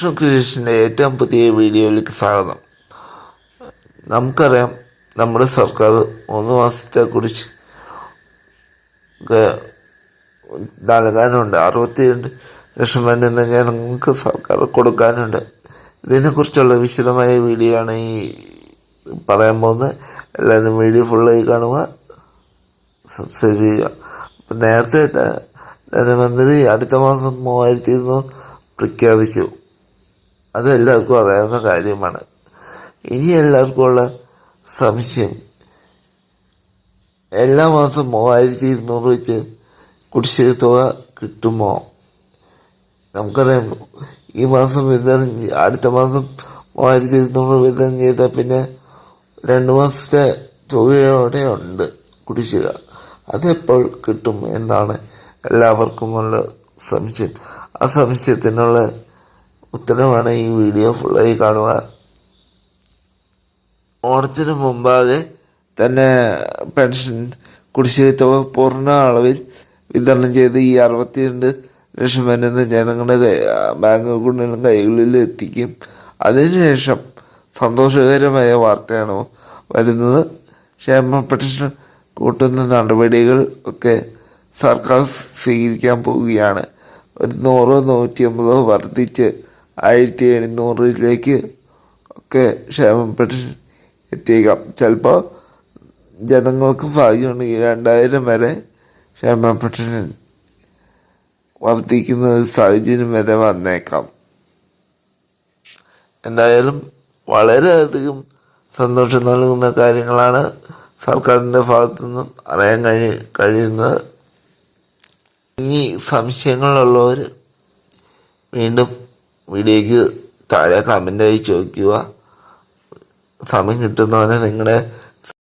വിഷ്ണു ക്രിയേഷന്റെ ഏറ്റവും പുതിയ വീഡിയോയിലേക്ക് സ്വാഗതം. നമുക്കറിയാം നമ്മുടെ സർക്കാർ മൂന്ന് മാസത്തെ കുറിച്ച് നൽകാനുണ്ട്. അറുപത്തിരണ്ട് ലക്ഷം വരുന്ന ഞങ്ങൾക്ക് സർക്കാർ കൊടുക്കാനുണ്ട്. ഇതിനെക്കുറിച്ചുള്ള വിശദമായ വീഡിയോ ആണ് ഈ പറയാൻ പോകുന്നത്. എല്ലാവരും വീഡിയോ ഫുള്ളായി കാണുക. സബ്സ്ക്രൈബ് ചെയ്യുക. നേരത്തെ ധനമന്ത്രി അടുത്ത മാസം മൂവായിരത്തി ഇരുന്നൂറ് പ്രഖ്യാപിച്ചു. അത് എല്ലാവർക്കും അറിയാവുന്ന കാര്യമാണ്. ഇനി എല്ലാവർക്കും ഉള്ള സംശയം. എല്ലാ മാസം മൂവായിരത്തി ഇരുന്നൂറ് വെച്ച് കുടിശ്ശിക തുക കിട്ടുമോ? നമുക്കറിയാം ഈ മാസം വിതരണം അടുത്ത മാസം മൂവായിരത്തി ഇരുന്നൂറ് വിതരണം ചെയ്താൽ പിന്നെ രണ്ട് മാസത്തെ തുകയോടെ ഉണ്ട് കുടിശ്ശിക. അതെപ്പോൾ കിട്ടും എന്നാണ് എല്ലാവർക്കുമുള്ള സംശയം. ആ സംശയത്തിനുള്ള ഉത്തരമാണ് ഈ വീഡിയോ ഫുള്ളായി കാണുക. ഓണത്തിന് മുമ്പാകെ തന്നെ പെൻഷൻ കുടിശ്ശിക തുക പൂർണ അളവിൽ വിതരണം ചെയ്ത് ഈ അറുപത്തിരണ്ട് ലക്ഷം വരുന്ന ജനങ്ങളുടെ ബാങ്ക് അക്കൗണ്ടിലും കൈകളിൽ എത്തിക്കും. അതിനുശേഷം സന്തോഷകരമായ വാർത്തയാണ് വരുന്നത്. ക്ഷേമ പെൻഷൻ കൂട്ടുന്ന നടപടികൾ ഒക്കെ സർക്കാർ സ്വീകരിക്കാൻ പോവുകയാണ്. ഒരു നൂറോ നൂറ്റി അമ്പതോ വർദ്ധിച്ച് ആയിരത്തി എഴുന്നൂറിലേക്ക് ഒക്കെ ക്ഷേമ പെൻഷൻ എത്തിയേക്കാം. ചിലപ്പോൾ ജനങ്ങൾക്ക് ഭാഗ്യമുണ്ടെങ്കിൽ രണ്ടായിരം വരെ ക്ഷേമ പെൻഷൻ വർദ്ധിക്കുന്ന ഒരു സാഹചര്യം വരെ വന്നേക്കാം. എന്തായാലും വളരെയധികം സന്തോഷം നൽകുന്ന കാര്യങ്ങളാണ് സർക്കാരിന്റെ ഭാഗത്തു നിന്നും അറിയാൻ കഴി കഴിയുന്നത്. ഇനി സംശയങ്ങളുള്ളവർ വീണ്ടും വീഡിയോയ്ക്ക് താഴെ കമന്റായി ചോദിക്കുക. സമയം കിട്ടുന്നവരെ നിങ്ങളുടെ